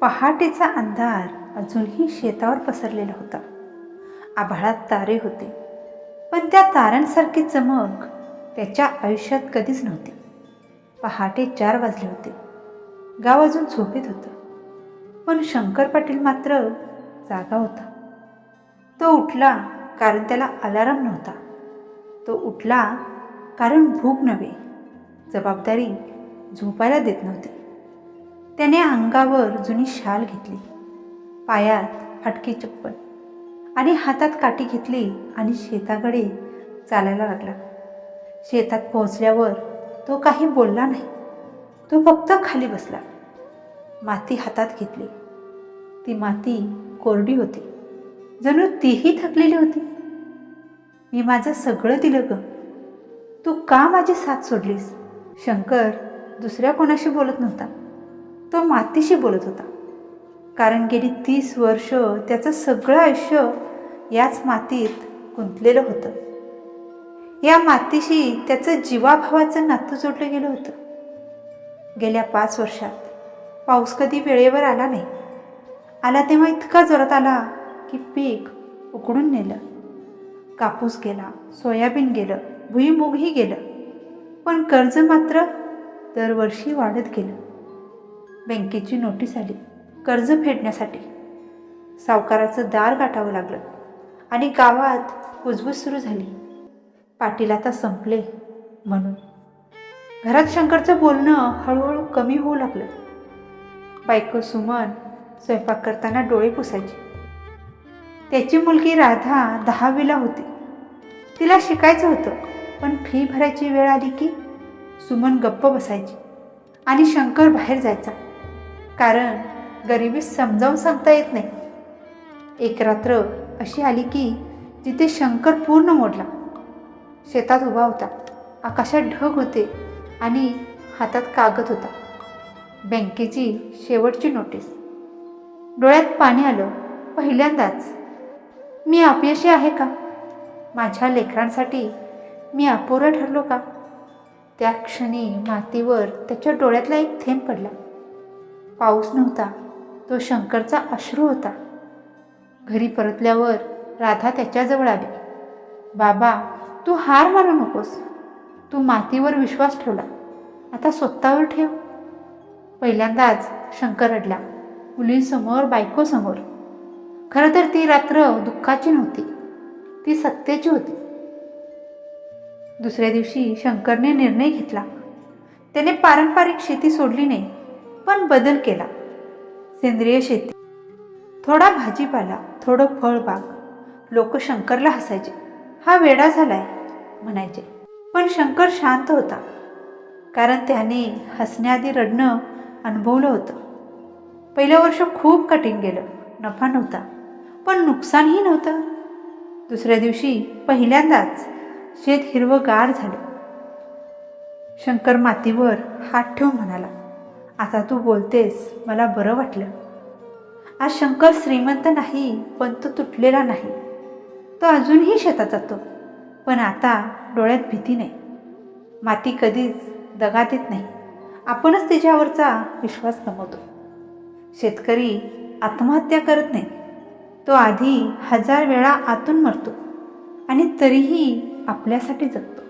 पहाटेचा अंधार अजूनही शेतावर पसरलेला होता. आभाळात तारे होते पण त्या तारांसारखी चमक त्याच्या आयुष्यात कधीच नव्हती. पहाटे चार वाजले होते. गाव अजून झोपेत होतं पण शंकर पाटील मात्र जागा होता. तो उठला कारण त्याला अलाराम नव्हता. तो उठला कारण भूक नव्हे जबाबदारी झोपायला देत नव्हती. त्याने अंगावर जुनी शाल घेतली पायात फाटकी चप्पल आणि हातात काठी घेतली आणि शेताकडे चालायला लागला. शेतात पोहोचल्यावर तो काही बोलला नाही. तो फक्त खाली बसला. माती हातात घेतली. ती माती कोरडी होती. जणू तीही थकलेली होती. मी माझं सगळं दिलं ग. तू का माझी साथ सोडलीस? शंकर दुसऱ्या कोणाशी बोलत नव्हता. तो मातीशी बोलत होता. कारण गेली तीस वर्ष त्याचं सगळं आयुष्य याच मातीत गुंतलेलं होतं. या मातीशी त्याचं जीवाभावाचं नातं जोडलं गेलं होतं. गेल्या पाच वर्षात पाऊस कधी वेळेवर आला नाही. आला तेव्हा इतका जोरात आला की पीक उकडून नेलं. कापूस गेला सोयाबीन गेलं भुईमुगही गेलं. पण कर्ज मात्र दरवर्षी वाढत गेलं. बँकेची नोटीस आली. कर्ज फेडण्यासाठी. सावकाराचं दार गाठावं लागलं. आणि गावात कुजबूज सुरू झाली. पाटील आता संपले म्हणून. घरात शंकरचं बोलणं हळूहळू कमी होऊ लागलं. बायको सुमन स्वयंपाक करताना डोळे पुसायची. त्याची मुलगी राधा दहावीला होती. तिला शिकायचं होतं पण फी भरायची वेळ आली की सुमन गप्प बसायची आणि शंकर बाहेर जायचा. कारण गरिबी समजावून सांगता येत नाही. एक रात्र अशी आली की जिथे शंकर पूर्ण मोडला. शेतात उभा होता. आकाशात ढग होते आणि हातात कागद होता. बँकेची शेवटची नोटीस. डोळ्यात पाणी आलं. पहिल्यांदाच. मी अपयशी आहे का? माझ्या लेकरांसाठी मी अपुरा ठरलो का? त्या क्षणी मातीवर त्याच्या डोळ्यातला एक थेंब पडला. पाऊस नव्हता. तो शंकरचा अश्रू होता. घरी परतल्यावर राधा त्याच्याजवळ आली. बाबा तू हार मारू नकोस. तू मातीवर विश्वास ठेवला. आता स्वतःवर ठेव. पहिल्यांदाच शंकर अडला मुलींसमोर बायकोसमोर. खरं तर ती रात्र दुःखाची नव्हती. ती सत्तेची होती. दुसऱ्या दिवशी शंकरने निर्णय घेतला. त्याने पारंपरिक शेती सोडली नाही. पण बदल केला. सेंद्रिय शेती. थोडा भाजीपाला थोडं फळबाग. लोक शंकरला हसायचे. हा वेडा झालाय म्हणायचे. पण शंकर शांत होता. कारण त्याने हसण्याआधी रडणं अनुभवलं होतं. पहिलं वर्ष खूप कठीण गेलं. नफा नव्हता. पण नुकसानही नव्हतं. दुसऱ्या दिवशी पहिल्यांदाच शेत हिरवंगार झालं. शंकर मातीवर हात ठेवून म्हणाला आता तू बोलतेस मला बरं वाटलं. आज शंकर श्रीमंत नाही पण तो तुटलेला नाही. तो अजूनही शेतात जातो पण आता डोळ्यात भीती नाही. माती कधीच दगा देत नाही. आपणच तिच्यावरचा विश्वास गमवतो. शेतकरी आत्महत्या करत नाही. तो आधी हजार वेळा आतून मरतो आणि तरीही आपल्यासाठी जगतो.